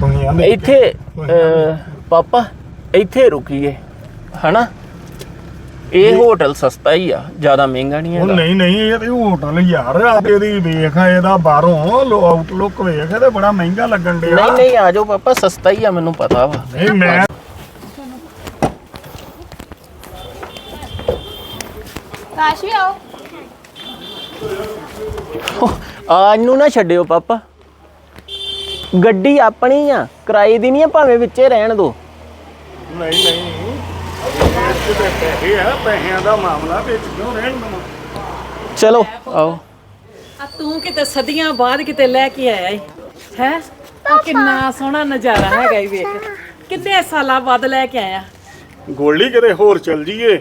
ਤੁਸੀਂ ਆਂਦੇ ਇੱਥੇ ਅਹ, ਪਾਪਾ ਇੱਥੇ ਰੁਕੀਏ ਹਨਾ? ਇਹ ਹੋਟਲ ਸਸਤਾ ਹੀ ਆ ਜ਼ਿਆਦਾ ਮਹਿੰਗਾ ਨਹੀਂ ਉਹ ਹੈਗਾ। ਨਹੀਂ ਨਹੀਂ ਇਹ ਤੇ ਹੋਟਲ ਯਾਰ ਆ ਤੇ ਇਹਦੀ ਵੇਖ ਇਹਦਾ ਬਾਹਰੋਂ ਲੋ ਆਊਟਲੁੱਕ ਵੇਖ ਤੇ ਬੜਾ ਮਹਿੰਗਾ ਲੱਗਣ ਡਿਆ। ਨਹੀਂ ਨਹੀਂ ਆ ਜਾਓ ਪਾਪਾ ਸਸਤਾ ਹੀ ਆ ਮੈਨੂੰ ਪਤਾ ਵਾ। ਨਹੀਂ ਮੈਂ ਕਾਸ਼ ਵੀ ਆਓ। ਆ ਇਹਨੂੰ ਨਾ ਛੱਡਿਓ ਪਾਪਾ। ਗੱਡੀ ਆਪਣੀ ਆ ਕਿਰਾਏ ਦੀ ਨਹੀਂ ਆ ਭਾਵੇਂ ਵਿੱਚੇ ਰਹਿਣ ਦੋ। ਨਹੀਂ ਨਹੀਂ। ਇਹ ਤੇ ਪੈਸੇ ਆ ਪੈਸਿਆਂ ਦਾ ਮਾਮਲਾ ਵਿੱਚ ਕਿਉਂ ਰਹਿਣ ਦੇਣਾ ਚਲੋ। ਆਓ। ਆ ਤੂੰ ਕਿਤੇ ਸਦੀਆਂ ਬਾਅਦ ਕਿਤੇ ਲੈ ਕੇ ਆਇਆ ਏ ਹੈ? ਆ ਕਿੰਨਾ ਸੋਹਣਾ ਨਜ਼ਾਰਾ ਹੈਗਾ ਈ ਵੇਖ। ਕਿੰਨੇ ਸਾਲਾਂ ਬਾਅਦ ਲੈ ਕੇ ਆਇਆ? ਗੋਲੀ ਕਿਤੇ ਹੋਰ ਚਲ ਜੀਏ।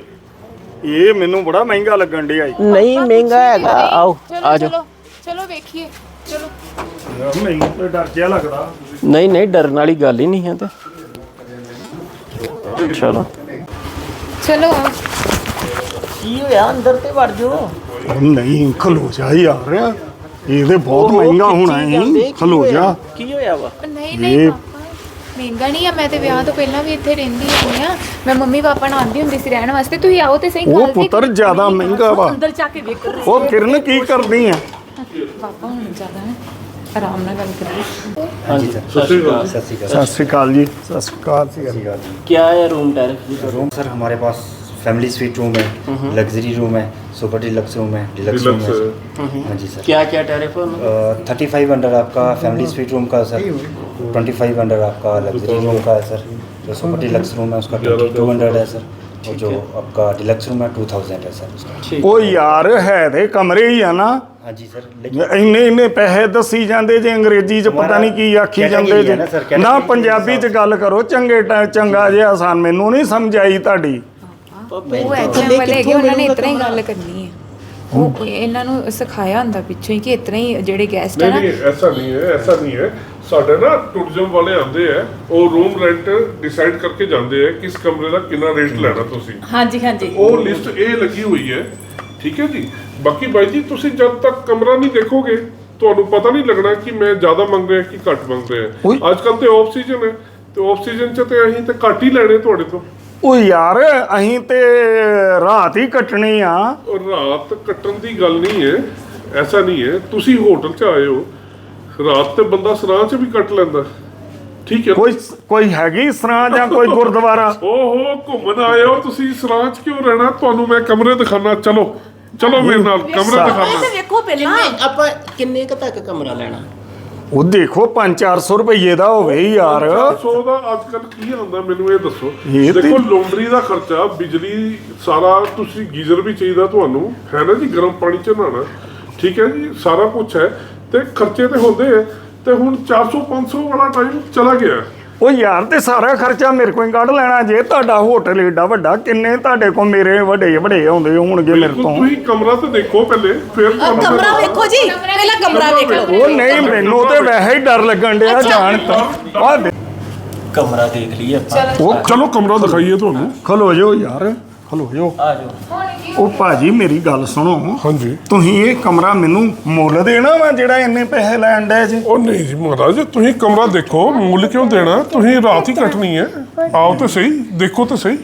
ਇਹ ਮੈਨੂੰ ਬੜਾ ਮਹਿੰਗਾ ਲੱਗਣ ਡਿਆ ਈ। ਨਹੀਂ ਮਹਿੰਗਾ ਹੈਗਾ। ਆਓ। ਆ ਜਾਓ। ਚਲੋ ਵੇਖੀਏ। ਚਲੋ ਯਾਰ ਮੈਨੂੰ ਤੇ ਡਰ ਜਿਹਾ ਲੱਗਦਾ। ਨਹੀਂ ਨਹੀਂ ਡਰਨ ਵਾਲੀ ਗੱਲ ਹੀ ਨਹੀਂ ਹੈ ਤੇ। ਚਲੋ। ਚਲੋ ਆਓ। ਕੀ ਹੋਇਆ? ਅੰਦਰ ਤੇ ਵੜ ਜਾਓ। ਉਹ ਨਹੀਂ ਖਲੋ ਜਾ ਯਾਰ। ਇਹ ਤੇ ਬਹੁਤ ਮਹਿੰਗਾ ਹੋਣਾ ਹੈ। ਖਲੋ ਜਾ। ਕੀ ਹੋਇਆ ਵਾ? ਨਹੀਂ ਨਹੀਂ ਇਹ- ਪਾਪਾ। ਮਹਿੰਗਾ ਨਹੀਂ ਆ ਮੈਂ ਤੇ ਵਿਆਹ ਤੋਂ ਪਹਿਲਾਂ ਵੀ ਇੱਥੇ ਰਹਿੰਦੀ ਹੁੰਦੀ ਆ। ਮੈਂ ਮੰਮੀ ਪਾਪਾ ਨਾਲ ਆਉਂਦੀ ਹੁੰਦੀ ਸੀ ਰਹਿਣ ਵਾਸਤੇ। ਤੁਸੀਂ ਆਓ ਤੇ ਸਹੀ ਉਹ ਗੱਲ ਤੇ ਪੁੱਤਰ ਜ਼ਿਆਦਾ ਮਹਿੰਗਾ ਵਾ। ਅੰਦਰ ਜਾ ਕੇ ਵੇਖੋ। ਉਹ ਕਿਰਨ ਕੀ ਕਰਦੀ ਆ? ਪਾਪਾ ਹੁਣ ਜ਼ਿਆਦਾ ਹੈ ਆਰਾਮ ਨਾਲ ਗੱਲ ਕਰੀਏ ਹਾਂਜੀ ਸਤਿ ਸ਼੍ਰੀ ਅਕਾਲ ਸਤਿ ਸ਼੍ਰੀ ਅਕਾਲ ਜੀ ਸਤਿ ਸ਼੍ਰੀ ਅਕਾਲ क्या है रूम टैरिफ रूम सर हमारे पास फैमिली स्वीट रूम है लग्जरी रूम है सुपर डिलक्स रूम है डिलक्स रूम है सर। हाँ जी सर क्या क्या टैरिफ है उनमें? थर्टी फाइव अंडर आपका फैमिली स्वीट रूम का सर ट्वेंटी फाइव अंडर आपका लग्जरी रूम का है सर जो सुपर डिलक्स रूम है उसका ट्वेंटी टू हंड्रेड है सर और जो आपका डिलक्स रूम है टू थाउजेंड है सर उसका ठीक ਉਹ ਯਾਰ ਹੈ ਤੇ ਕਮਰੇ ਹੀ ਆ ਨਾ हाँ जी सर लेकिन ਇੰਨੇ ਇੰਨੇ ਪੈਸੇ ਦੱਸੀ ਜਾਂਦੇ ਜੇ ਅੰਗਰੇਜ਼ੀ ਚ ਪਤਾ ਨਹੀਂ ਕੀ ਆਖੀ ਜਾਂਦੇ category ਜੇ ਹੈ ਨਾ sir, category ਨਾ ਦੇ ਪੰਜਾਬੀ ਚ ਹਿਸਾਬ ਗੱਲ ਕਰੋ ਚੰਗੇ ਟ- ਚੰਗਾ ਜਿਹਾ ਆਸਾਨ ਮੈਨੂੰ ਨਹੀਂ ਸਮਝ ਆਈ ਤੁਹਾਡੀ ਉਹ ਐਚਐਮ ਵਾਲੇ ਹੈਗੇ ਉਹਨਾਂ ਨੇ ਇਤਨਾ ਹੀ ਗੱਲ ਕਰਨੀ ਹੈ ਉਹ ਇਹਨਾਂ ਨੂੰ ਸਿਖਾਇਆ ਹੁੰਦਾ ਪਿੱਛੋਂ ਹੀ ਕਿ ਇਤਨਾ ਹੀ ਜਿਹੜੇ ਗੈਸਟ ਹੈ ਨਹੀਂ ਨਾ। ਨਹੀਂ ਐਸਾ ਨਹੀਂ ਹੈ ਐਸਾ ਨਹੀਂ ਹੈ। ਸਾਡੇ ਨਾ ਟੂਰਿਜ਼ਮ ਵਾਲੇ ਆਉਂਦੇ ਆ ਉਹ ਰੂਮ ਰੈਂਟ ਡਿਸਾਈਡ ਕਰਕੇ ਜਾਂਦੇ ਆ ਕਿਸ ਕਮਰੇ ਦਾ ਕਿੰਨਾ ਰੇਟ ਲੈਣਾ ਤੁਸੀਂ। ਹਾਂਜੀ ਹਾਂਜੀ। ਉਹ ਲਿਸਟ ਇਹ ਲੱਗੀ ਹੋਈ ਹੈ ਠੀਕ ਹੈ ਜੀ? ਬਾਕੀ ਬਾਈ ਜੀ ਤੁਸੀਂ ਜਦ ਤੱਕ ਕਮਰਾ ਨਹੀਂ ਦੇਖੋਗੇ ਤੁਹਾਨੂੰ ਪਤਾ ਨਹੀਂ ਲੱਗਣਾ ਕਿ ਮੈਂ ਜ਼ਿਆਦਾ ਮੰਗ ਰਿਹਾ ਕਿ ਘੱਟ ਮੰਗ ਰਿਹਾ। ਅੱਜ ਕੱਲ ਤੇ ਆਫ ਸੀਜ਼ਨ ਹੈ ਤੇ ਆਫ ਸੀਜ਼ਨ ਚ ਤੇ ਅਸੀਂ ਤੇ ਘੱਟ ਹੀ ਲੈਣੇ ਤੁਹਾਡੇ ਤੋਂ। ਉਹ ਯਾਰ ਅਸੀਂ ਤੇ ਰਾਤ ਹੀ ਕੱਟਣੀ ਆ। ਔਰ ਰਾਤ ਕੱਟਣ ਦੀ ਗੱਲ ਨਹੀਂ ਹੈ ਐਸਾ ਨਹੀਂ ਹੈ ਤੁਸੀਂ ਹੋਟਲ 'ਚ ਆਏ ਹੋ ਰਾਤ ਤੇ ਬੰਦਾ ਸਰਾਂ 'ਚ ਵੀ ਕੱਟ ਲੈਂਦਾ। ਠੀਕ ਹੈ? ਕੋਈ ਕੋਈ ਹੈਗੀ ਸਰਾਂ ਜਾਂ ਕੋਈ ਗੁਰਦੁਆਰਾ? ਓਹੋ ਘੁੰਮਣ ਆਏ ਹੋ ਤੁਸੀਂ ਸਰਾਂ 'ਚ ਕਿਉਂ ਰਹਿਣਾ? ਤੁਹਾਨੂੰ ਮੈਂ ਕਮਰੇ ਦਿਖਾਣਾ ਚਲੋ ਚਲੋ ਮੇਰੇ ਨਾਲ ਕਮਰੇ ਦਿਖਾਣਾ ਵੇਖੋ ਪਹਿਲਾਂ। ਆਪਾਂ ਕਿੰਨੇ ਕ ਤੱਕ ਕਮਰਾ ਲੈਣਾ? ਉਹ ਦੇਖੋ 5-400 ਰੁਪਏ ਦਾ ਹੋਵੇ ਯਾਰ। ਸੋ ਦਾ ਅੱਜ ਕੱਲ ਕੀ ਹੁੰਦਾ ਮੈਨੂੰ ਇਹ ਦੱਸੋ? ਦੇਖੋ ਲੋਂਡਰੀ ਦਾ ਖਰਚਾ ਬਿਜਲੀ ਸਾਰਾ ਤੁਸੀਂ ਗੀਜ਼ਰ ਵੀ ਚਾਹੀਦਾ ਤੁਹਾਨੂੰ। ਹੈ ਨਾ ਜੀ ਗਰਮ ਪਾਣੀ ਚ ਨਹਾਣਾ ਠੀਕ ਹੈ ਜੀ ਸਾਰਾ ਕੁਝ ਹੈ। ਤੇ ਖਰਚੇ ਤੇ ਹੁੰਦੇ ਆ। ਤੇ ਹੁਣ 400 500 ਵਾਲਾ ਟਾਈਮ ਚਲਾ ਗਿਆ। ਉਹ ਯਾਰ ਤੇ ਸਾਰਾ ਖਰਚਾ ਮੇਰੇ ਕੋਲ ਹੀ ਕੱਢ ਲੈਣਾ। ਜੇ ਤੁਹਾਡਾ ਹੋਟਲ ਏਡਾ ਵੱਡਾ ਕਿੰਨੇ ਤੁਹਾਡੇ ਕੋਲ ਮੇਰੇ ਵੱਡੇ ਵੱਡੇ ਆਉਂਦੇ ਹੋਣਗੇ ਮੇਰੇ ਤੋਂ? ਤੁਸੀਂ ਕਮਰਾ ਤੇ ਦੇਖੋ ਪਹਿਲੇ ਫਿਰ ਤੁਹਾਨੂੰ ਕਮਰਾ ਵੇਖੋ ਜੀ ਪਹਿਲਾਂ ਕਮਰਾ ਵੇਖ। ਲਓ ਉਹ ਨਹੀਂ ਮੈਨੂੰ ਤੇ ਵੈਸੇ ਹੀ ਡਰ ਲੱਗਣ ਡਿਆ ਜਾਣ ਤਾਂ। ਆਹ ਦੇ- ਕਮਰਾ ਦੇਖ ਲਈਏ ਆਪਾਂ। ਉਹ ਚਲੋ ਕਮਰਾ ਦਿਖਾਈਏ ਤੁਹਾਨੂੰ। ਖਲੋ ਜਾਓ ਯਾਰ। ਆ ਜਾਓ ਉਹ ਭਾਜੀ ਮੇਰੀ ਗੱਲ ਸੁਣੋ। ਹਾਂਜੀ। ਤੁਸੀਂ ਇਹ ਕਮਰਾ ਮੈਨੂੰ ਮੁੱਲ ਦੇਣਾ ਵਾ ਜਿਹੜਾ ਇੰਨੇ ਪੈਸੇ ਲੈਣ ਡਿਆ ਜੀ? ਉਹ ਨਹੀਂ ਜੀ ਮਹਾਰਾਜ ਤੁਸੀਂ ਕਮਰਾ ਦੇਖੋ ਮੁੱਲ ਕਿਉਂ ਦੇਣਾ? ਤੁਸੀਂ ਰਾਤ ਹੀ ਕੱਟਣੀ ਹੈ। ਆਓ ਤੇ ਸਹੀ ਦੇਖੋ ਤੇ ਸਹੀ।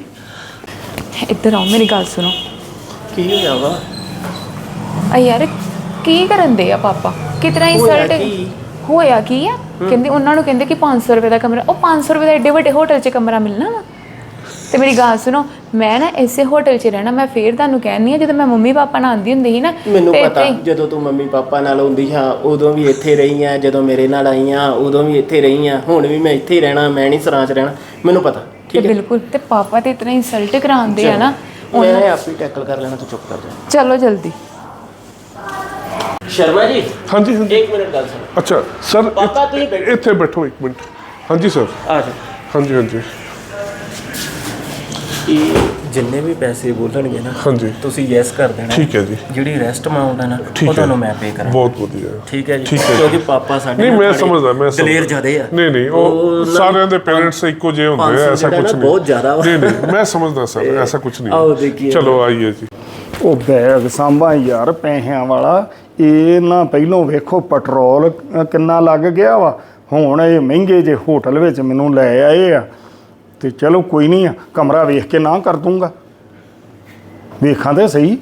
ਇੱਧਰ ਆਓ ਮੇਰੀ ਗੱਲ ਸੁਣੋ। ਕੀ ਹੋਇਆ ਵਾ? ਆ ਯਾਰ ਕੀ ਕਰਨ ਦੇ ਆ ਪਾਪਾ? ਕਿਤਨਾ ਹੋਇਆ ਇਨਸਲਟ ਕੀ? ਹੋਇਆ ਕੀ ਆ? ਕਹਿੰਦੇ ਉਹਨਾਂ ਨੂੰ ਕਹਿੰਦੇ ਕਿ 500 ਰੁਪਏ ਦਾ ਕਮਰਾ ਉਹ 500 ਰੁਪਏ ਦਾ ਏਡੇ ਵੱਡੇ ਹੋਟਲ 'ਚ ਕਮਰਾ ਮਿਲਣਾ ਵਾ? ਤੇ ਮੇਰੀ ਗੱਲ ਸੁਣੋ ਮੈਂ ਨਾ ਇਸੇ ਹੋਟਲ 'ਚ ਰਹਿਣਾ ਮੈਂ ਫੇਰ ਤੁਹਾਨੂੰ ਕਹਿੰਦੀ ਆ ਜਦੋਂ ਮੈਂ ਮੰਮੀ ਪਾਪਾ ਨਾਲ ਆਂਦੀ ਹੁੰਦੀ ਸੀ ਨਾ ਮੈਨੂੰ ਤੇ ਪਤਾ ਇੱਥੇ ਹੀ- ਜਦੋਂ ਤੂੰ ਮੰਮੀ ਪਾਪਾ ਨਾਲ ਹੁੰਦੀ ਹਾਂ ਉਦੋਂ ਵੀ ਇੱਥੇ ਰਹੀ ਆ ਜਦੋਂ ਮੇਰੇ ਨਾਲ ਆਈ ਆ ਉਦੋਂ ਵੀ ਇੱਥੇ ਰਹੀ ਆ ਹੁਣ ਵੀ ਮੈਂ ਇੱਥੇ ਹੀ ਰਹਿਣਾ ਮੈਂ ਨਹੀਂ ਸਰਾਂ 'ਚ ਰਹਿਣਾ ਮੈਨੂੰ ਪਤਾ ਤੇ ਠੀਕ ਹੈ? ਬਿਲਕੁਲ ਤੇ ਪਾਪਾ ਤੇ ਇਤਨਾ ਇਨਸਲਟ ਕਰਾਉਂਦੇ ਆ ਨਾ ਮੈਂ ਆਪੇ ਟੈਕਲ ਕਰ ਲੈਣਾ ਤੂੰ ਚੁੱਪ ਕਰ ਜਾ। ਚਲੋ ਜਲਦੀ। ਸ਼ਰਮਾ ਜੀ ਹਾਂਜੀ ਹਾਂਜੀ। ਇੱਕ ਮਿੰਟ ਗੱਲ ਸੁਣੋ। ਅੱਛਾ ਸਰ ਪਾਪਾ ਤੁਸੀਂ ਬੈਠੋ। ਇੱਥੇ ਬੈਠੋ ਇੱਕ ਮਿੰਟ। ਹਾਂਜੀ ਸਰ। ਆ ਜਾ ਹਾਂਜੀ ਹਾਂਜੀ। ਇਹ ਜਿੰਨੇ ਵੀ ਪੈਸੇ ਬੋਲਣਗੇ ਨਾ ਹਾਂਜੀ। ਤੁਸੀਂ ਯੈਸ ਕਰ ਦੇਣਾ। ਠੀਕ ਹੈ ਜੀ। ਜਿਹੜੀ ਰੈਸਟ ਅਮਾਉਂਟ ਹੈ ਨਾ ਠੀਕ ਉਹ ਹੈ। ਤੁਹਾਨੂੰ ਮੈਂ ਪੇ ਕਰਾਂ ਬਹੁਤ ਵਧੀਆ। ਠੀਕ ਹੈ ਜੀ। ਠੀਕ ਹੈ ਜੀ। ਕਿਉਂਕਿ ਪਾਪਾ ਸਾਡੇ ਨਹੀਂ ਮੈਂ ਸਮਝਦਾ ਮੈਂ ਸਮਝਦਾ। ਦਲੇਰ ਜ਼ਿਆਦੇ ਆ। ਨਹੀਂ ਨਹੀਂ ਉਹ ਉਹਨਾਂ ਸਾਰਿਆਂ ਦੇ ਪੇਰੈਂਟਸ ਇੱਕੋ ਜਿਹੇ ਹੁੰਦੇ ਆ ਸੌ ਐਸਾ ਜਿਹੜਾ ਕੁਝ ਨਾ ਨਹੀਂ। ਬਹੁਤ ਜ਼ਿਆਦਾ ਵਾ। ਨਹੀਂ ਨਹੀਂ ਮੈਂ ਸਮਝਦਾ ਸਰ ਐਸਾ ਕੁਝ ਨਹੀਂ। ਆਓ ਦੇਖੀਏ। ਚਲੋ ਆਈਏ ਜੀ। ਉਹ ਬੈਗ ਸਾਂਭਾ ਯਾਰ ਪੈਸਿਆਂ ਵਾਲਾ। ਇਹ ਨਾ ਪਹਿਲੋਂ ਵੇਖੋ ਪੈਟਰੋਲ ਅ, ਕਿੰਨਾ ਲੱਗ ਗਿਆ ਵਾ। ਹੁਣ ਇਹ ਮਹਿੰਗੇ ਜੇ ਹੋਟਲ ਵਿੱਚ ਮੈਨੂੰ ਲੈ ਆਏ ਆ। ਤੇ ਚਲੋ ਕੋਈ ਨਹੀਂ ਆ ਕਮਰਾ ਵੇਖ ਕੇ ਨਾ ਕਰ ਦੂੰਗਾ। ਵੇਖਾਂ ਤੇ ਸਹੀ।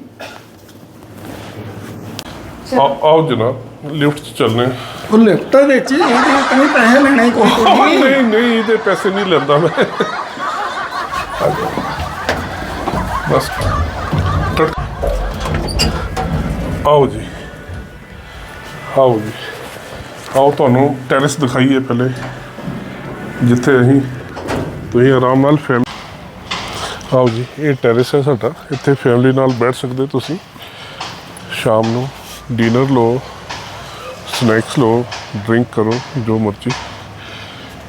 ਆ- ਆਓ ਜਨਾਬ ਲਿਫਟ 'ਚ ਚੱਲਨੇ ਉਹ ਲਿਫਟ ਵਿੱਚ ਇਹਦੇ ਕਨੇ ਪੈਸੇ ਲੈਣੇ ਕੋਈ ਨਹੀਂ ਨਹੀਂ ਇਹਦੇ ਪੈਸੇ ਨਹੀਂ ਲੈਂਦਾ ਮੈਂ। ਆ ਜਾਓ। ਬਸ। ਟੜ- ਆਓ ਜੀ। ਆਓ ਜੀ। ਆਓ ਤੁਹਾਨੂੰ ਟੈਰੇਸ ਦਿਖਾਈਏ ਪਹਿਲੇ। ਜਿੱਥੇ ਅਸੀਂ ਤੁਸੀਂ ਆਰਾਮ ਨਾਲ ਫੈਮ ਆਓ ਜੀ ਇਹ ਟੈਰੇਸ ਹੈ ਸਾਡਾ। ਇੱਥੇ ਫੈਮਿਲੀ ਨਾਲ ਬੈਠ ਸਕਦੇ ਤੁਸੀਂ। ਸ਼ਾਮ ਨੂੰ ਡਿਨਰ ਲਓ ਸਨੈਕਸ ਲਓ ਡਰਿੰਕ ਕਰੋ ਜੋ ਮਰਜ਼ੀ।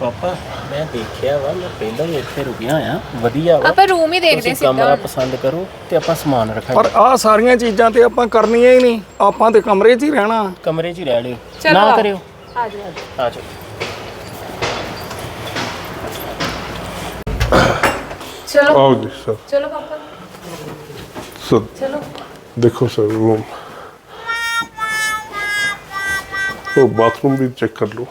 ਪਾਪਾ ਮੈਂ ਦੇਖਿਆ ਵਾ ਮੈਂ ਪਹਿਲਾਂ ਹੀ ਇੱਥੇ ਰੁਕਿਆ ਆ ਵਧੀਆ ਵਾ। ਆਪਾਂ ਰੂਮ ਹੀ ਦੇਖਦੇ ਤੁਸੀਂ ਕਮਰਾ ਪਸੰਦ ਕਰੋ ਤੇ ਆਪਾਂ ਸਮਾਨ ਰੱਖਾਂਗੇ ਪਰ ਆਹ ਸਾਰੀਆਂ ਚੀਜ਼ਾਂ ਤੇ ਆਪਾਂ ਕਰਨੀਆਂ ਹੀ ਨਹੀਂ। ਆਪਾਂ ਤੇ ਕਮਰੇ 'ਚ ਹੀ ਰਹਿਣਾ। ਕਮਰੇ 'ਚ ਹੀ ਰਹਿ ਲਿਓ। ਨਾ। ਕਰਿਓ। ਆ ਜਾਓ। ਆ ਜਾਓ। ਚਲੋ। ਆਓ ਜੀ ਸਰ। ਚਲੋ ਪਾਪਾ। ਸਰ ਚਲੋ। ਦੇਖੋ ਸਰ ਰੂਮ ਉਹ ਬਾਥਰੂਮ ਵੀ ਚੈੱਕ ਕਰ ਲਓ।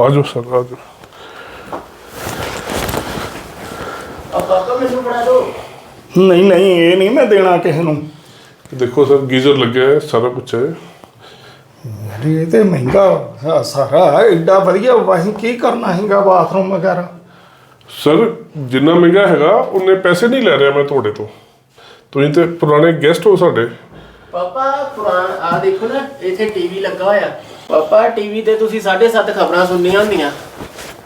ਆ ਜਾਓ ਸਰ ਆ ਜਾਓ ਆ ਪਾਪਾ ਮੈਨੂੰ ਬਣਾ ਦਿਓ। ਨਹੀਂ ਨਹੀਂ ਇਹ ਨਹੀਂ ਮੈਂ ਦੇਣਾ ਕਿਸੇ ਨੂੰ। ਦੇਖੋ ਸਰ ਗੀਜ਼ਰ ਲੱਗਿਆ ਹੈ ਸਾਰਾ ਕੁਝ ਹੈ। ਅਰੇ ਇਹ ਤੇ ਮਹਿੰਗਾ ਸਾਰਾ ਐਡਾ ਵਧੀਆ ਵਾਹੀ ਕੀ ਕਰਨਾ ਹੈਗਾ ਬਾਥਰੂਮ ਵਗੈਰਾ? ਸਰ ਜਿੰਨਾ ਮਹਿੰਗਾ ਹੈਗਾ ਉਹਨੇ ਪੈਸੇ ਨਹੀਂ ਲੈ ਰਿਹਾ ਮੈਂ ਤੁਹਾਡੇ ਤੋਂ। ਤੁਸੀਂ ਤੇ ਪੁਰਾਣੇ ਗੈਸਟ ਹੋ ਸਾਡੇ। ਪਾਪਾ ਪੁਰਾਣ ਆ ਦੇਖੋ ਨਾ ਇੱਥੇ ਟੀਵੀ ਲੱਗਾ ਹੋਇਆ। ਪਾਪਾ ਟੀਵੀ ਤੇ ਤੁਸੀਂ 7:30 ਖਬਰਾਂ ਸੁਣਨੀਆਂ ਹੁੰਦੀਆਂ।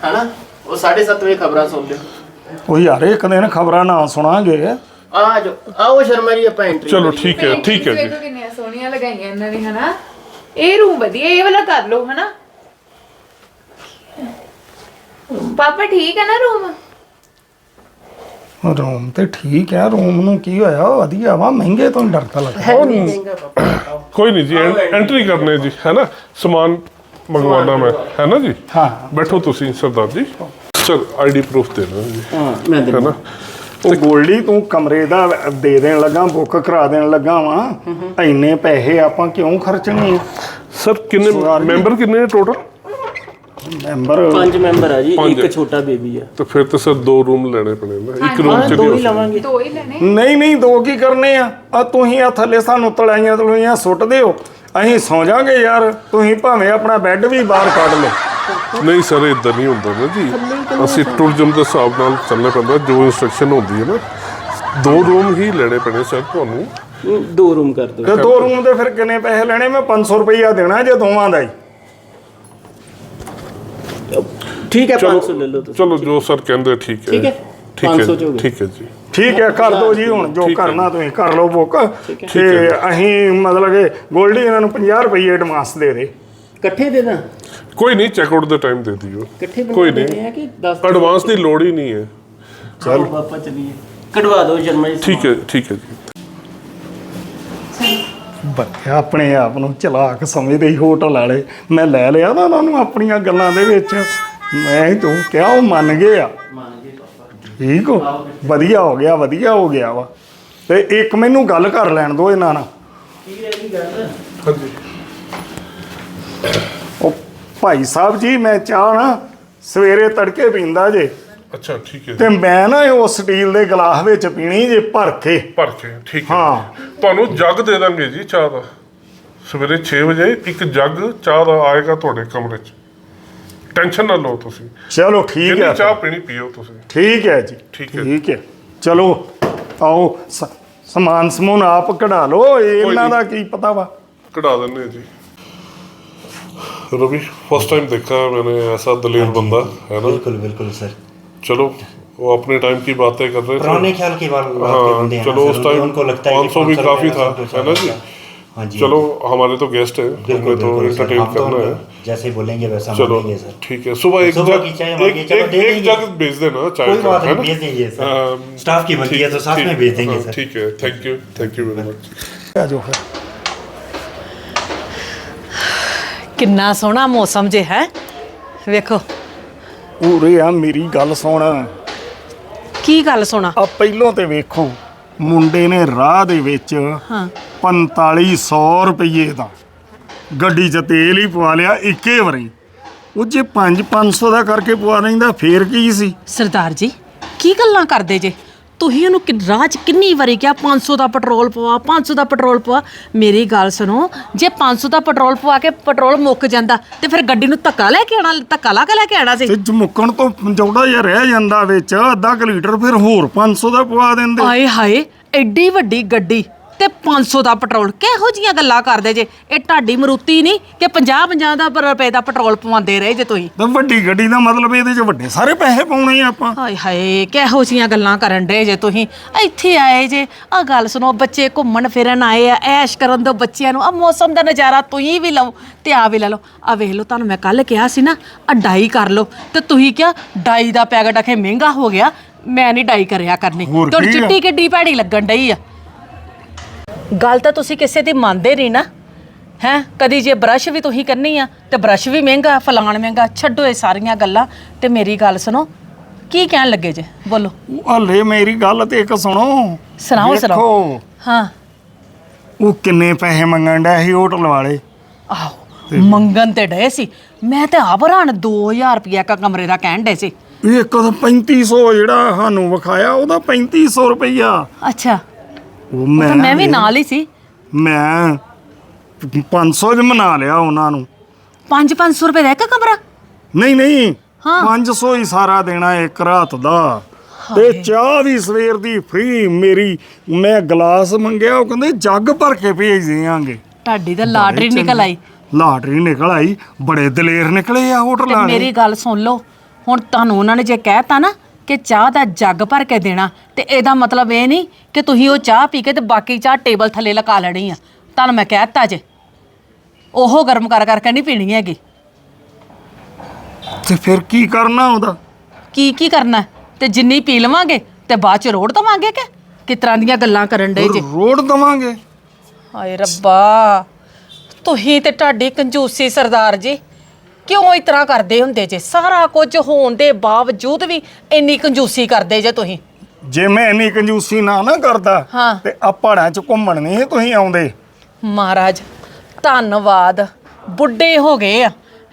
ਹਨਾ? ਉਹ 7:30 ਵਜੇ ਖਬਰਾਂ ਸੁਣ ਲਿਓ। ਉਹ ਯਾਰ ਇੱਕ ਦਿਨ ਖਬਰਾਂ ਨਾ ਸੁਣਾਂਗੇ। ਆ ਜਾਓ। ਆਓ ਸ਼ਰਮਾ ਜੀ ਆਪਾਂ ਐਂਟਰੀ ਚਲੋ ਠੀਕ ਹੈ ਠੀਕ ਹੈ ਜੀ। ਦੇਖੋ ਕਿੰਨੀਆਂ ਸੋਹਣੀਆਂ ਲਗਾਈਆਂ ਇਹਨਾਂ ਨੇ ਹਨਾ? ਇਹ ਰੂਮ ਵਧੀਆ ਇਹ ਵਾਲਾ ਕਰ ਲਓ ਹਨਾ? ਪਾਪਾ ਠੀਕ ਹੈ ਨਾ ਰੂਮ ਰੂਮ ਤੇ ਠੀਕ ਹੈ ਰੂਮ ਨੂੰ ਕੀ ਹੋਇਆ? ਵਧੀਆ ਵਾ ਮਹਿੰਗੇ ਤੋਂ ਡਰਦਾ ਲੱਗਦਾ। ਹੈ ਨਹੀਂ ਮਹਿੰਗਾ ਪਾਪਾ ਕੋਈ ਨਹੀਂ ਜੀ ਐਂਟਰੀ ਕਰਨੇ ਜੀ ਹੈ ਨਾ? ਸਮਾਨ ਮੰਗਵਾਉਣਾ ਮੈਂ। ਹੈ ਨਾ ਜੀ? ਹਾਂ। ਬੈਠੋ ਤੁਸੀਂ Sardar ji. Sir ID proof ਦੇ ਦਿਓ ਜੀ। ਹਾਂ ਮੈਂ ਹੈ ਨਾ? ਉਹ ਗੋਲਡੀ ਤੂੰ ਕਮਰੇ ਦਾ ਦੇ ਦੇਣ ਲੱਗਾ ਬੁੱਕ ਕਰਾ ਦੇਣ ਲੱਗਾ ਵਾ। ਇੰਨੇ ਪੈਸੇ ਆਪਾਂ ਕਿਉਂ ਖਰਚਣੇ ਸਰ ਕਿੰਨੇ ਮੈਂਬਰ ਕਿੰਨੇ ਨੇ ਟੋਟਲ? ਮੈਂਬਰ ਪੰਜ ਮੈਂਬਰ ਆ ਜੀ। ਇੱਕ ਛੋਟਾ ਬੇਬੀ ਆ। ਤੇ ਫਿਰ ਤਾਂ ਸਰ ਦੋ ਰੂਮ ਲੈਣੇ ਪੈਣੇ ਨਾ ਇੱਕ ਰੂਮ ਚ ਦੋ ਨਹੀਂ ਹੀ ਲਵਾਂਗੇ। ਦੋ ਹੀ ਲੈਣੇ? ਨਹੀਂ ਨਹੀਂ ਦੋ ਕੀ ਕਰਨੇ ਆ? ਆ ਤੁਸੀਂ ਆ ਥੱਲੇ ਸਾਨੂੰ ਤਲਾਈਆਂ ਤਲਾਈਆਂ ਸੁੱਟ ਦਿਓ। ਅਸੀਂ ਸੌ ਜਾਾਂਗੇ ਯਾਰ। ਤੁਸੀਂ ਭਾਵੇਂ ਆਪਣਾ ਬੈੱਡ ਵੀ ਬਾਹਰ ਕੱਢ ਲਓ। ਨਹੀਂ ਸਰ ਇਦਾਂ ਨਹੀਂ ਹੁੰਦਾ ਨਾ ਜੀ। ਅਸੀਂ ਟੂਰਿਜ਼ਮ ਦੇ ਹਿਸਾਬ ਨਾਲ ਚੱਲਣਾ ਪੈਂਦਾ ਜੋ ਇਨਸਟਰਕਸ਼ਨ ਹੁੰਦੀ ਹੈ ਨਾ। ਦੋ ਰੂਮ ਹੀ ਲੈਣੇ ਪੈਣੇ ਸਰ ਤੁਹਾਨੂੰ। ਦੋ ਰੂਮ ਕਰ ਦਿਓ। ਤੇ ਦੋ ਰੂਮ ਦੇ ਫਿਰ ਕਿੰਨੇ ਪੈਸੇ ਲੈਣੇ? ਮੈਂ 500 ਰੁਪਈਆ ਦੇਣਾ ਜੇ ਦੋਵਾਂ ਦਾ ਹੀ। ਠੀਕ ਹੈ 500 ਲੈ ਲਓ ਤੁਸੀਂ। ਚਲੋ ਜੋ ਸਰ ਕਹਿੰਦੇ ਠੀਕ ਹੈ। ਠੀਕ ਹੈ? ਠੀਕ 500 ਹੈ। ਠੀਕ ਹੈ ਜੀ। ਠੀਕ ਹੈ ਕਰ ਦਿਓ ਜੀ ਹੁਣ ਜੋ। ਕਰਨਾ ਤੁਸੀਂ ਕਰ ਲਓ ਬੁੱਕ ਠੀਕ ਹੈ। ਤੇ ਅਸੀਂ ਮਤਲਬ ਕਿ ਗੋਲਡੀ ਇਹਨਾਂ ਨੂੰ 50 ਰੁਪਏ ਐਡਵਾਂਸ ਦੇ ਦੇ। ਇਕੱਠੇ ਦੇ ਦਾਂ? ਕੋਈ ਨਹੀਂ ਚੈੱਕ ਆਊਟ ਦੇ ਟਾਈਮ ਦੇ ਦਿਓ। ਇਕੱਠੇ ਕੋਈ ਨਹੀਂ। ਕਿ 10 ਐਡਵਾਂਸ ਦੀ ਲੋੜ ਹੀ ਨਹੀਂ ਹੈ। ਚਲ। ਪਾਪਾ ਚਲੀਏ। ਕਢਵਾ ਦਿਓ ਸ਼ਰਮਾ ਜੀ ਠੀਕ ਹੈ ਠੀਕ ਹੈ ਜੀ। ਬੱਚੇ ਆਪਣੇ ਆਪ ਨੂੰ ਚਲਾਕ ਸਮਝਦੇ ਹੀ ਹੋਟਲ ਵਾਲੇ। ਮੈਂ ਲੈ ਲਿਆ ਨਾ ਉਹਨਾਂ ਨੂੰ ਆਪਣੀਆਂ ਗੱਲਾਂ ਦੇ ਵਿੱਚ। ਮੈਂ ਤੂੰ ਕਿਹਾ ਉਹ ਮੰਨ ਗਏ ਆ? ਮੰਨ ਗਏ ਪਾਪਾ। ਠੀਕ ਹੋ? ਵਧੀਆ ਹੋ ਗਿਆ ਵਧੀਆ ਹੋ ਗਿਆ ਵਾ। ਤੇ ਇੱਕ ਮੈਨੂੰ ਗੱਲ ਕਰ ਲੈਣ ਦਿਓ ਇਹਨਾਂ ਨਾਲ। ਕੀ ਰਹਿ ਗਈ ਗੱਲ। ਹਾਂਜੀ। ਭਾਈ ਸਾਹਿਬ ਜੀ ਮੈਂ ਚਾਹ ਨਾ ਸਵੇਰੇ ਤੜਕੇ ਪੀਂਦਾ ਜੇ। ਅੱਛਾ ਠੀਕ ਹੈ ਤੇ ਮੈਂ ਨਾ ਉਹ ਸਟੀਲ ਦੇ ਗਲਾਸ ਵਿੱਚ ਪੀਣੀ ਜੇ ਭਰ ਕੇ। ਭਰ ਕੇ ਠੀਕ ਹੈ। ਹਾਂ। ਤੁਹਾਨੂੰ ਜੱਗ ਦੇ ਦਾਂਗੇ ਜੀ ਚਾਹ ਦਾ। ਸਵੇਰੇ 6 ਵਜੇ ਇੱਕ ਜੱਗ ਚਾਹ ਦਾ ਆਏਗਾ ਤੁਹਾਡੇ ਕਮਰੇ 'ਚ। ਟੈਨਸ਼ਨ ਨਾ ਲਓ ਤੁਸੀਂ। ਚਲੋ ਠੀਕ ਹੈ। ਚਾਹ ਪੀਣੀ ਪੀਓ ਤੁਸੀਂ। ਠੀਕ ਹੈ ਜੀ। ਠੀਕ ਹੈ। ਠੀਕ ਹੈ। ਚਲੋ ਆਓ ਸਮਾਨ ਸਮੂਨ ਆਪ ਕਢਾ ਲਓ। ਇਹਨਾਂ ਦਾ ਕੀ ਪਤਾ ਵਾ। ਕਢਾ ਦਿੰਦੇ ਜੀ। रवि फ़र्स्ट टाइम देखा है मैंने ऐसा दलेर हाँ बंदा है ना? बिल्कुल बिल्कुल सर चलो वो अपने टाइम की बातें कर रहे पुराने ख्याल की बात हाँ चलो उस टाइम उनको लगता पाँच सौ भी काफ़ी था है ना हाँ जी? चलो हमारे तो गेस्ट है हमें तो एंटरटेन हाँ तो करना है। जैसे बोलेंगे वैसा चलो ठीक है सुबह एक जग एक एक जग भेज देना चाय का है ना? भेज दीजिए स्टाफ हाँ, की बनती है तो साथ में भेज देंगे ठीक है thank you thank you very much क्या जो है ਕਿੰਨਾ ਸੋਹਣਾ ਮੌਸਮ ਜੇ ਹੈ। ਵੇਖੋ। ਉਰੇ ਆ ਮੇਰੀ ਗੱਲ ਸੁਣ। ਕੀ ਗੱਲ ਸੁਣਾ? ਆ ਪਹਿਲੋਂ ਤੇ ਵੇਖੋ ਮੁੰਡੇ ਨੇ ਰਾਹ ਦੇ ਵਿੱਚ ਹਾਂ। 4500 ਰੁਪਏ ਦਾ ਗੱਡੀ 'ਚ ਤੇਲ ਹੀ ਪਵਾ ਲਿਆ ਇੱਕੇ ਵਾਰੀ। ਉਹ ਜੇ 5-500 ਦਾ ਕਰਕੇ ਪਵਾ ਲੈਂਦਾ ਫੇਰ ਕੀ ਸੀ? ਸਰਦਾਰ ਜੀ ਕੀ ਗੱਲਾਂ ਕਰਦੇ ਜੇ? ਤੁਸੀਂ ਉਹਨੂੰ ਕਿ ਰਾਹ 'ਚ ਕਿੰਨੀ ਵਾਰੀ ਕਿਹਾ 500 ਦਾ ਪੈਟਰੋਲ ਪਵਾ 500 ਦਾ ਪੈਟਰੋਲ ਪਵਾ। ਮੇਰੀ ਗੱਲ ਸੁਣੋ ਜੇ 500 ਦਾ ਪੈਟਰੋਲ ਪਵਾ ਕੇ ਪੈਟਰੋਲ ਮੁੱਕ ਜਾਂਦਾ ਤੇ ਫਿਰ ਗੱਡੀ ਨੂੰ ਧੱਕਾ ਲੈ ਕੇ ਆਣਾ ਧੱਕਾ ਲਾ ਕੇ ਲੈ ਕੇ ਆਣਾ ਸੀ। ਤੇ ਜਮੁੱਕਣ ਤੋਂ ਜੌੜਾ ਜਿਹਾ ਰਹਿ ਜਾਂਦਾ ਵਿੱਚ ਅੱਧਾ ਕੁ ਲੀਟਰ ਫਿਰ ਹੋਰ 500 ਦਾ ਪਵਾ ਦਿੰਦੇ। ਆਏ ਹਾਏ ਐਡੀ ਵੱਡੀ ਗੱਡੀ। ਤੇ 500 ਦਾ ਪੈਟਰੋਲ। ਕਿਹੋ ਜੀਆਂ ਗੱਲਾਂ ਕਰਦੇ ਜੇ? ਇਹ ਢਾਡੀ ਮਰੂਤੀ ਨਹੀਂ ਕਿ 50 50 ਦਾ ਪਰ ਰੁਪਏ ਦਾ ਪੈਟਰੋਲ ਪਵਾਉਂਦੇ ਰਹੇ ਜੇ ਤੁਸੀਂ? ਤਾਂ ਵੱਡੀ ਗੱਡੀ ਦਾ ਮਤਲਬ ਇਹਦੇ 'ਚ ਵੱਡੇ ਸਾਰੇ ਪੈਸੇ ਪਾਉਣੇ ਆ ਆਪਾਂ। ਹਾਏ ਹਾਏ ਕਿਹੋ ਜੀਆਂ ਗੱਲਾਂ ਕਰਨ ਡੇ ਜੇ ਤੁਸੀਂ? ਇੱਥੇ ਆਏ ਜੇ ਆ ਗੱਲ ਸੁਣੋ ਬੱਚੇ ਘੁੰਮਣ ਫਿਰਨ ਆਏ ਆ ਐਸ਼ ਕਰਨ ਦੋ ਬੱਚਿਆਂ ਨੂੰ ਆ ਮੌਸਮ ਦਾ ਨਜ਼ਾਰਾ ਤੁਸੀਂ ਵੀ ਲਓ ਤੇ ਆ ਵੀ ਲੈ ਲਓ। ਆ ਵੇਖ ਲਓ ਤੁਹਾਨੂੰ ਮੈਂ ਕੱਲ ਕਿਹਾ ਸੀ ਨਾ ਆ ਡਾਈ ਕਰ ਲਓ। ਤੇ ਤੁਸੀਂ ਕਿਹਾ ਡਾਈ ਦਾ ਪੈਕਟ ਆਖੇ ਮਹਿੰਗਾ ਹੋ ਗਿਆ ਮੈਂ ਨਹੀਂ ਡਾਈ ਕਰਿਆ ਕਰਨੀ। ਹੋਰ ਤੁਹਾਡੀ ਕੀ ਆ? ਚਿੱਟੀ ਕਿੱਡੀ ਭੈੜੀ ਲੱਗਣ ਡਈ ਆ। ਗੱਲ ਤਾਂ ਤੁਸੀਂ ਕਿਸੇ ਦੀ ਮੰਨਦੇ ਨਹੀਂ ਨਾ। ਹੈ? ਕਦੀ ਜੇ ਬ੍ਰਸ਼ ਵੀ ਤੁਸੀਂ ਕਰਨੀ ਆ ਤੇ ਬ੍ਰਸ਼ ਵੀ ਮਹਿੰਗਾ ਫਲਾਣ ਮਹਿੰਗਾ ਛੱਡੋ ਇਹ ਸਾਰੀਆਂ ਗੱਲਾਂ। ਤੇ ਮੇਰੀ ਗੱਲ ਸੁਣੋ ਕੀ ਕਹਿਣ ਲੱਗੇ ਜੇ? ਬੋਲੋ। ਹਲੇ ਮੇਰੀ ਗੱਲ ਤੇ ਇੱਕ ਸੁਣੋ। ਸੁਣਾਓ ਸੁਣਾਓ। ਹਾਂ। ਉਹ ਕਿੰਨੇ ਪੈਸੇ ਮੰਗਣ ਡਿਆ ਸੀ ਹੋਟਲ ਵਾਲੇ। ਆਹੋ ਮੰਗਣ ਤੇ ਡਏ ਸੀ। ਮੈਂ ਤੇ ਆਪ ਹੈਰਾਨ 2000 ਰੁਪਇਆ ਕਾ ਕਮਰੇ ਦਾ ਕਹਿਣ ਡੇ ਸੀ। ਇਹ ਇੱਕ ਤਾਂ 3500 ਜਿਹੜਾ ਸਾਨੂੰ ਵਿਖਾਇਆ ਉਹਦਾ 3500 ਰੁਪਈਆ। ਅੱਛਾ। ਉਹ ਤਾਂ ਮੈਂ ਵੀ ਨਾਲ ਹੀ ਸੀ। ਮੈਂ 500 ਚ ਮਨਾ ਲਿਆ ਉਹਨਾਂ ਨੂੰ। 5-500 ਰੁਪਏ ਦਾ ਇੱਕ ਕਮਰਾ? ਨਹੀਂ ਨਹੀਂ। ਹਾਂ। 500 ਹੀ ਸਾਰਾ ਦੇਣਾ ਇੱਕ ਰਾਤ ਦਾ। ਤੇ ਚਾਹ ਵੀ ਸਵੇਰ ਦੀ ਫ੍ਰੀ ਮੇਰੀ। ਮੈਂ ਗਲਾਸ ਮੰਗਿਆ ਉਹ ਕਹਿੰਦੇ ਜੱਗ ਭਰ ਕੇ ਭੇਜ ਦੇਵਾਂਗੇ ਤੁਹਾਡੀ ਤਾਂ ਲਾਟਰੀ ਨਿਕਲ ਆਈ। ਲਾਟਰੀ ਨਿਕਲ ਆਈ। ਬੜੇ ਦਲੇਰ ਨਿਕਲੇ ਆ ਹੋਟਲ ਵਾਲੇ। ਮੇਰੀ ਗੱਲ ਸੁਣ ਲਓ। ਹੁਣ ਤੁਹਾਨੂੰ ਉਹਨਾਂ ਨੇ ਜੇ ਕਹਿਤਾ ਨਾ ਕਿ ਚਾਹ ਦਾ ਜੱਗ ਭਰ ਕੇ ਦੇਣਾ। ਤੇ ਇਹਦਾ ਮਤਲਬ ਇਹ ਨਹੀਂ ਕਿ ਤੁਸੀਂ ਉਹ ਚਾਹ ਪੀ ਕੇ ਤੇ ਬਾਕੀ ਚਾਹ ਟੇਬਲ ਥੱਲੇ ਲਗਾ ਲੈਣੀ ਆ। ਤੁਹਾਨੂੰ ਮੈਂ ਕਹਿਤਾ ਜੇ। ਉਹ ਗਰਮ ਕਰ ਕਰਕੇ ਨਹੀਂ ਪੀਣੀ ਹੈਗੀ। ਤੇ ਫਿਰ ਕੀ ਕਰਨਾ ਉਹਦਾ? ਕੀ ਕੀ ਕਰਨਾ? ਹੈ? ਤੇ ਜਿੰਨੀ ਪੀ ਲਵਾਂਗੇ ਤੇ ਬਾਅਦ ਚ ਰੋੜ ਦਵਾਂਗੇ ਕਿ? ਕਿਸ ਤਰ੍ਹਾਂ ਦੀਆਂ ਗੱਲਾਂ ਕਰਨ ਡੇ ਜੇ? ਰੋਡ ਦਵਾਂਗੇ। ਹਾਏ ਰੱਬਾ ਤੁਸੀਂ ਤੇ ਤੁਹਾਡੀ ਕੰਜੂਸੀ ਸਰਦਾਰ ਜੀ। ਕਿਉਂ ਇਸ ਤਰ੍ਹਾਂ ਕਰਦੇ ਹੁੰਦੇ ਜੇ? ਸਾਰਾ ਕੁਝ ਹੋਣ ਦੇ ਬਾਵਜੂਦ ਵੀ ਇੰਨੀ ਕੰਜੂਸੀ ਕਰਦੇ ਜੇ ਤੁਸੀਂ। ਜੇ ਮੈਂ ਇੰਨੀ ਕੰਜੂਸੀ ਨਾ ਨਾ ਕਰਦਾ ਹਾਂ। ਤੇ ਆ ਪਹਾੜਾਂ ਚ ਘੁੰਮਣ ਨਹੀਂ ਤੁਸੀਂ ਆਉਂਦੇ। ਮਹਾਰਾਜ ਧੰਨਵਾਦ। ਬੁੱਢੇ ਹੋ ਗਏ ਆ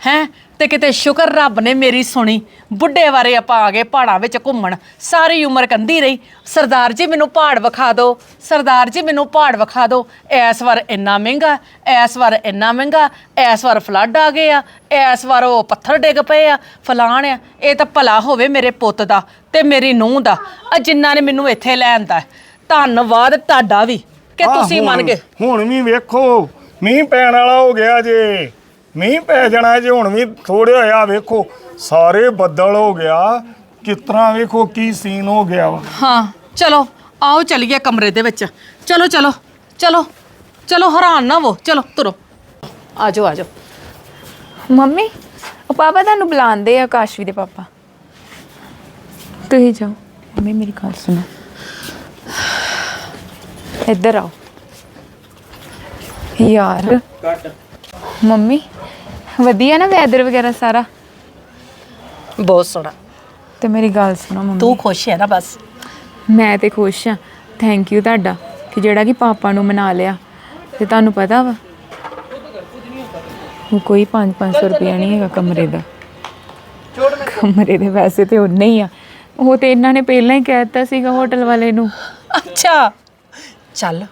ਹੈ? ਤੇ ਕਿਤੇ ਸ਼ੁਕਰ ਰੱਬ ਨੇ ਮੇਰੀ ਸੁਣੀ। ਬੁੱਢੇ ਬਾਰੇ ਆਪਾਂ ਆ ਗਏ ਪਹਾੜਾਂ ਵਿੱਚ ਘੁੰਮਣ। ਸਾਰੀ ਉਮਰ ਕੰਦੀ ਰਹੀ। ਸਰਦਾਰ ਜੀ ਮੈਨੂੰ ਪਹਾੜ ਵਿਖਾ ਦਿਓ। ਸਰਦਾਰ ਜੀ ਮੈਨੂੰ ਪਹਾੜ ਵਿਖਾ ਦਿਓ। ਐਸ ਵਾਰ ਇੰਨਾ ਮਹਿੰਗਾ ਐਸ ਵਾਰ ਇੰਨਾ ਮਹਿੰਗਾ ਐਸ ਵਾਰ ਫਲੱਡ ਆ ਗਏ ਆ ਐਸ ਵਾਰ ਉਹ ਪੱਥਰ ਡਿੱਗ ਪਏ ਆ। ਫਲਾਣ ਆ ਇਹ ਤਾਂ ਭਲਾ ਹੋਵੇ ਮੇਰੇ ਪੁੱਤ ਦਾ ਤੇ ਮੇਰੀ ਨੂੰਹ ਦਾ। ਆ ਜਿਨ੍ਹਾਂ ਨੇ ਮੈਨੂੰ ਇੱਥੇ ਲੈ ਆਂਦਾ। ਧੰਨਵਾਦ ਤੁਹਾਡਾ ਵੀ ਕਿ ਆਹ ਤੁਸੀਂ ਮੰਨ ਹੁਣ- ਗਏ। ਹੁਣ ਵੀ ਵੇਖੋ ਮੀਂਹ ਪੈਣ ਵਾਲਾ ਹੋ ਗਿਆ ਜੇ। ਮੀਂਹ ਪੈ ਜਾਣਾ ਜੇ ਹੁਣ ਵੀ ਥੋੜੇ ਹੋਇਆ ਵੇਖੋ ਸਾਰੇ ਬੱਦਲ ਹੋ ਗਿਆ। ਤਰ੍ਹਾਂ ਵੇਖੋ ਕੀ ਸੀਨ ਹੋ ਗਿਆ ਵਾ। ਹਾਂ ਚਲੋ ਆਓ ਚਲੀਏ ਕਮਰੇ ਦੇ ਵਿੱਚ। ਚਲੋ ਚਲੋ ਚਲੋ ਚਲੋ ਹੈਰਾਨ ਨਾ ਹੋ। ਚਲੋ ਤੁਰੋ। ਆਜੋ ਆਜੋ। ਮੰਮੀ ਉਹ ਪਾਪਾ ਤੁਹਾਨੂੰ ਬੁਲਾਉਂਦੇ ਆ ਕਾਸ਼ਵੀ ਦੇ ਪਾਪਾ। ਤੁਸੀਂ ਜਾਓ। ਮੰਮੀ ਮੇਰੀ ਗੱਲ ਸੁਣੋ। ਇੱਧਰ ਆਓ। ਯਾਰ। ਮੰਮੀ ਵਧੀਆ ਨਾ ਵੈਦਰ ਵਗੈਰਾ ਸਾਰਾ? ਬਹੁਤ ਸੋਹਣਾ। ਤੇ ਮੇਰੀ ਗੱਲ ਸੁਣੋ ਮੰਮੀ। ਤੂੰ ਖੁਸ਼ ਹੈ ਨਾ ਬਸ? ਮੈਂ ਤੇ ਖੁਸ਼ ਆ ਥੈਂਕ ਯੂ ਤੁਹਾਡਾ ਕਿ ਜਿਹੜਾ ਕਿ ਪਾਪਾ ਨੂੰ ਮਨਾ ਲਿਆ। ਤੇ ਤੁਹਾਨੂੰ ਪਤਾ ਵਾ ਉਹ ਕੋਈ 5-500 ਰੁਪਇਆ ਨਹੀਂ ਹੈਗਾ ਕਮਰੇ ਦਾ। ਕਮਰੇ ਦੇ ਵੈਸੇ ਤੇ ਉਨੇ ਹੀ ਆ। ਉਹ ਤੇ ਇਹਨਾਂ ਨੇ ਪਹਿਲਾਂ ਹੀ ਕਹਿ ਦਿੱਤਾ ਸੀਗਾ ਹੋਟਲ ਵਾਲੇ ਨੂੰ। ਅੱਛਾ। ਚੱਲ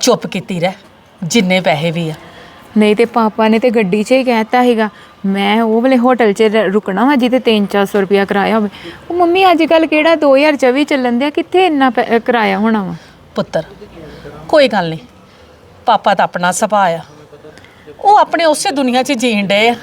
ਚੁੱਪ ਕੀਤੀ ਰਹਿ ਜਿੰਨੇ ਪੈਸੇ ਵੀ ਆ। ਨਹੀਂ ਤੇ ਪਾਪਾ ਨੇ ਤੇ ਗੱਡੀ 'ਚ ਹੀ ਕਹਿਤਾ ਸੀਗਾ ਮੈਂ ਉਹ ਵਾਲੇ ਹੋਟਲ 'ਚ ਰ- ਰੁਕਣਾ ਵਾ ਜਿੱਥੇ 3-400 ਰੁਪਇਆ ਕਿਰਾਇਆ ਹੋਵੇ। ਉਹ ਮੰਮੀ ਅੱਜ ਕੱਲ ਕਿਹੜਾ 2024 ਚੱਲਣ ਦਿਆ ਕਿੱਥੇ ਇੰਨਾ ਪੈ- ਅ, ਕਿਰਾਇਆ ਹੋਣਾ ਵਾ? ਪੁੱਤਰ ਕੋਈ ਗੱਲ ਨਹੀਂ ਪਾਪਾ ਤਾਂ ਆਪਣਾ ਸੁਭਾਅ ਆ। ਉਹ ਆਪਣੇ ਉਸੇ ਦੁਨੀਆ 'ਚ ਜੀਣ ਡਏ ਆ।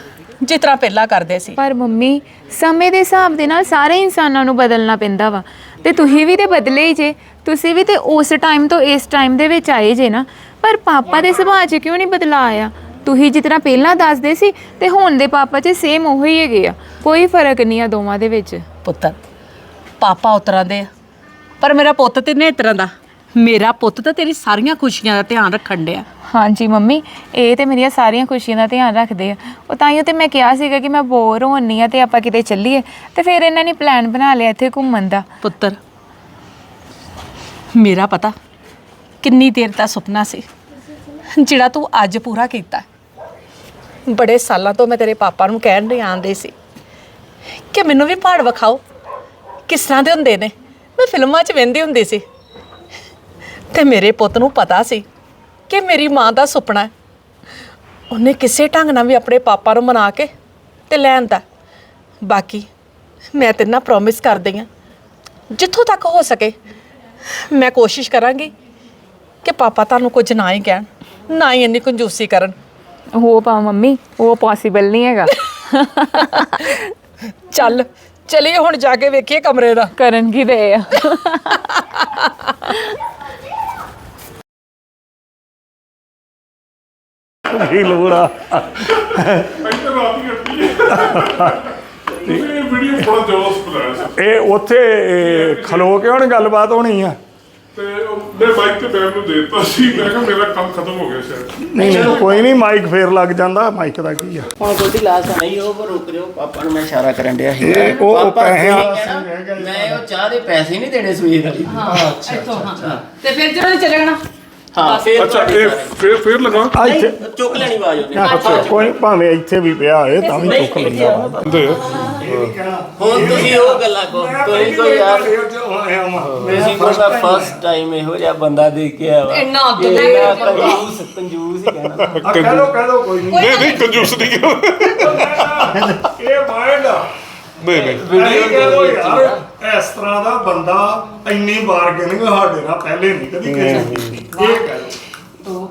ਜਿਸ ਤਰ੍ਹਾਂ ਪਹਿਲਾਂ ਕਰਦੇ ਸੀ। ਪਰ ਮੰਮੀ ਸਮੇਂ ਦੇ ਹਿਸਾਬ ਦੇ ਨਾਲ ਸਾਰੇ ਇਨਸਾਨਾਂ ਨੂੰ ਬਦਲਣਾ ਪੈਂਦਾ ਵਾ। ਤੇ ਤੁਸੀਂ ਵੀ ਤੇ ਬਦਲੇ ਹੀ ਜੇ। ਤੁਸੀਂ ਵੀ ਤੇ ਉਸ ਟਾਈਮ ਤੋਂ ਇਸ ਟਾਈਮ ਦੇ ਵਿੱਚ ਆਏ ਜੇ ਨਾ। ਪਰ ਪਾਪਾ ਦੇ ਸੁਭਾਅ 'ਚ ਕਿਉਂ ਨਹੀਂ ਬਦਲਾ ਆਇਆ? ਤੁਸੀਂ ਜਿਸ ਤਰ੍ਹਾਂ ਪਹਿਲਾਂ ਦੱਸਦੇ ਸੀ ਤੇ ਹੁਣ ਦੇ ਪਾਪਾ 'ਚ ਸੇਮ ਉਹੋ ਹੈਗੇ ਆ। ਕੋਈ ਫ਼ਰਕ ਨਹੀਂ ਆ ਦੋਵਾਂ ਦੇ ਵਿੱਚ। ਪੁੱਤਰ ਪਾਪਾ ਉਤਰਾਂ ਦੇ ਆ। ਪਰ ਮੇਰਾ ਪੁੱਤ ਤੇ ਨੇ ਤਰ੍ਹਾਂ ਦਾ। ਮੇਰਾ ਪੁੱਤ ਤਾਂ ਤੇਰੀ ਸਾਰੀਆਂ ਖੁਸ਼ੀਆਂ ਦਾ ਧਿਆਨ ਰੱਖਣ ਡਿਆ। ਹਾਂਜੀ ਮੰਮੀ ਇਹ ਤੇ ਮੇਰੀਆਂ ਸਾਰੀਆਂ ਖੁਸ਼ੀਆਂ ਦਾ ਧਿਆਨ ਰੱਖਦੇ ਆ। ਉਹ ਤਾਂ ਹੀ ਤੇ ਮੈਂ ਕਿਹਾ ਸੀਗਾ ਕਿ ਮੈਂ ਬੋਰ ਹੋਣੀ ਆ ਤੇ ਆਪਾਂ ਕਿਤੇ ਚੱਲੀਏ। ਤੇ ਫਿਰ ਇਹਨਾਂ ਨੇ ਪਲਾਨ ਬਣਾ ਲਿਆ ਇੱਥੇ ਘੁੰਮਣ ਦਾ। ਪੁੱਤਰ ਮੇਰਾ ਪਤਾ ਕਿੰਨੀ ਦੇਰ ਦਾ ਸੁਪਨਾ ਸੀ ਜਿਹੜਾ ਤੂੰ ਅੱਜ ਪੂਰਾ ਕੀਤਾ। ਬੜੇ ਸਾਲਾਂ ਤੋਂ ਮੈਂ ਤੇਰੇ ਪਾਪਾ ਨੂੰ ਕਹਿਣ ਨਹੀਂ ਆਂਦੇ ਸੀ ਕਿ ਮੈਨੂੰ ਵੀ ਪਹਾੜ ਵਿਖਾਓ। ਕਿਸ ਤਰ੍ਹਾਂ ਦੇ ਹੁੰਦੇ ਨੇ? ਮੈਂ ਫਿਲਮਾਂ 'ਚ ਵੇਂਦੀ ਹੁੰਦੀ ਸੀ। ਤੇ ਮੇਰੇ ਪੁੱਤ ਨੂੰ ਪਤਾ ਸੀ ਕਿ ਮੇਰੀ ਮਾਂ ਦਾ ਸੁਪਨਾ ਹੈ। ਉਹਨੇ ਕਿਸੇ ਢੰਗ ਨਾਲ ਵੀ ਆਪਣੇ ਪਾਪਾ ਨੂੰ ਮਨਾ ਕੇ ਤੇ ਲੈਣ ਦਾ ਬਾਕੀ ਮੈਂ ਤੇਰੇ ਨਾਲ ਪ੍ਰੋਮਿਸ ਕਰਦੀ ਹਾਂ ਜਿੱਥੋਂ ਤੱਕ ਹੋ ਸਕੇ ਮੈਂ ਕੋਸ਼ਿਸ਼ ਕਰਾਂਗੀ ਕਿ ਪਾਪਾ ਤੁਹਾਨੂੰ ਕੁਝ ਨਾ ਹੀ ਕਹਿਣ ਨਾ ਹੀ ਇੰਨੀ ਕੰਜੂਸੀ ਕਰਨ। ਹੋ ਪਾ ਮੰਮੀ ਉਹ ਪੋਸੀਬਲ ਨਹੀਂ ਹੈਗਾ। ਚੱਲ ਚਲੀਏ ਹੁਣ ਜਾ ਕੇ ਵੇਖੀਏ ਕਮਰੇ ਦਾ। ਕਰਨ ਕੀ ਦੇ ਆ। ਕੀ ਲੋੜ ਆ? ਇੱਥੇ ਰਾਤ ਹੀ ਕੱਟੀ ਹੈ। ਇਹ ਵੀਡੀਓ ਬੜਾ ਜ਼ਬਰਦਸਤ ਬਣਾਇਆ ਇਹ ਉੱਥੇ ਖਲੋ ਕੇ ਹੁਣ ਗੱਲਬਾਤ ਹੋਣੀ ਆ। ਤੇ ਉਹ- ਮੈਂ ਮਾਈਕ ਤੇ ਬੈਗ ਨੂੰ ਦੇ ਦਿੱਤਾ ਸੀ। ਮੈਂ ਕਿਹਾ ਮੇਰਾ ਕੰਮ ਖਤਮ ਹੋ ਗਿਆ ਸ਼ਾਇਦ। ਨਹੀਂ ਨਹੀਂ ਕੋਈ ਨਹੀਂ ਮਾਈਕ ਫੇਰ ਲੱਗ ਜਾਂਦਾ। ਮਾਈਕ ਦਾ ਕੀ ਆ? ਹੁਣ ਗੋਡੀ ਲਾਸ ਨਹੀਂ ਉਹ ਰੁਕ ਜਾਓ। ਪਾਪਾ ਨੂੰ ਮੈਂ ਇਸ਼ਾਰਾ ਕਰਨ ਡਿਆ ਸੀ। ਉਹ- ਪੈਸੇ ਮੈਂ ਉਹ ਚਾਹ ਦੇ ਪੈਸੇ ਨਹੀਂ ਦੇਣੇ ਸਵੇਰ ਵਾਲੀ। ਤੇ ਫਿਰ ਜਦੋਂ ਚਲੇ ਜਾਣਾ ਹਾਂ। ਫੇਰ ਅੱਛਾ ਇਹ। ਫੇਰ ਫੇਰ ਲਗਾ? ਆ ਇੱਥੇ ਚੁੱਕ ਲੈਣੀ ਆਵਾਜ਼ ਉਹਨੇ ਅੱਛਾ ਕੋਈ ਭਾਵੇਂ ਇੱਥੇ ਵੀ ਪਿਆ ਹੋਏ ਤਾਂ ਵੀ ਚੁੱਕ ਲੈਂਦਾ। ਵਾ। ਦੇ। ਹੁਣ ਤੁਸੀਂ ਉਹ ਗੱਲਾਂ ਕੋ ਤੁਸੀਂ ਕੋਈ ਯਾਰ ਤੁਸੀਂ ਕੋਈ ਮੈਂ ਫਸਟ ਟਾਈਮ ਇਹੋ ਜਿਹਾ ਬੰਦਾ ਦੇਖ ਕੇ ਆਇਆ ਵਾ। ਇੰਨਾ ਇਹ ਦਲੇਰ ਨਾ ਕੰਜੂਸ ਕੰਜੂਸ ਹੀ ਕਹਿਣਾ। ਕਹਿ ਲੋ ਕਹਿ ਲੋ ਕੋਈ ਨਹੀਂ ਨਹੀਂ ਨਹੀਂ ਕੰਜੂਸ ਨਹੀਂ ਕਿਹਾ ਇਹ ਮਾਈਂਡ ਆ। ਨਹੀਂ ਨਹੀਂ। ਵੀਡੀਓ ਕਹਿ ਲੋ ਯਾਰ। ਇਸ ਤਰ੍ਹਾਂ ਦਾ ਬੰਦਾ ਇੰਨੀ ਬਾਰਗੇਨਿੰਗ ਸਾਡੇ ਨਾਲ ਪਹਿਲੇ ਨਹੀਂ ਕਦੀ ਕਿਸੇ ਨੇ ਕੀਤੀ ਇਹ ਕਹਿ ਲੋ